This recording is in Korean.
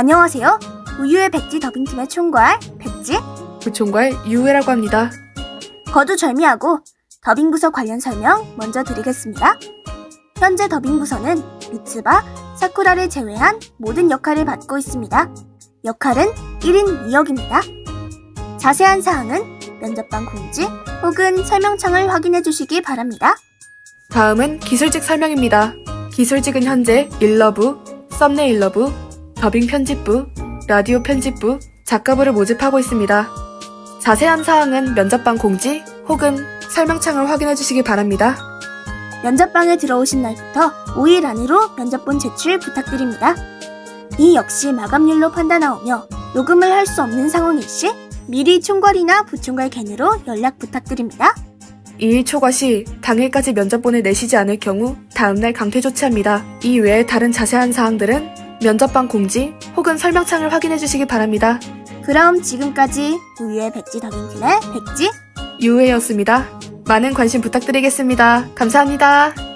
안녕하세요. 우유의 백지 더빙팀의 총괄 백지 부총괄 유우라고 합니다. 거두절미하고 더빙 부서 관련 설명 먼저 드리겠습니다. 현재 더빙 부서는 미츠바, 사쿠라를 제외한 모든 역할을 맡고 있습니다. 역할은 1인 2역입니다. 자세한 사항은 면접방 공지 혹은 설명창을 확인해 주시기 바랍니다. 다음은 기술직 설명입니다. 기술직은 현재 일러부, 썸네일러부, 더빙 편집부, 라디오 편집부, 작가부를 모집하고 있습니다. 자세한 사항은 면접방 공지 혹은 설명창을 확인해 주시기 바랍니다. 면접방에 들어오신 날부터 5일 안으로 면접본 제출 부탁드립니다. 이 역시 마감률로 판단하오며 녹음을 할 수 없는 상황일 시 미리 총괄이나 부총괄 캔으로 연락 부탁드립니다. 2일 초과 시 당일까지 면접본을 내시지 않을 경우 다음날 강퇴 조치합니다. 이 외에 다른 자세한 사항들은 면접방 공지 혹은 설명창을 확인해 주시기 바랍니다. 그럼 지금까지 우유의 백지 더빙팀의 백지 유우였습니다. 많은 관심 부탁드리겠습니다. 감사합니다.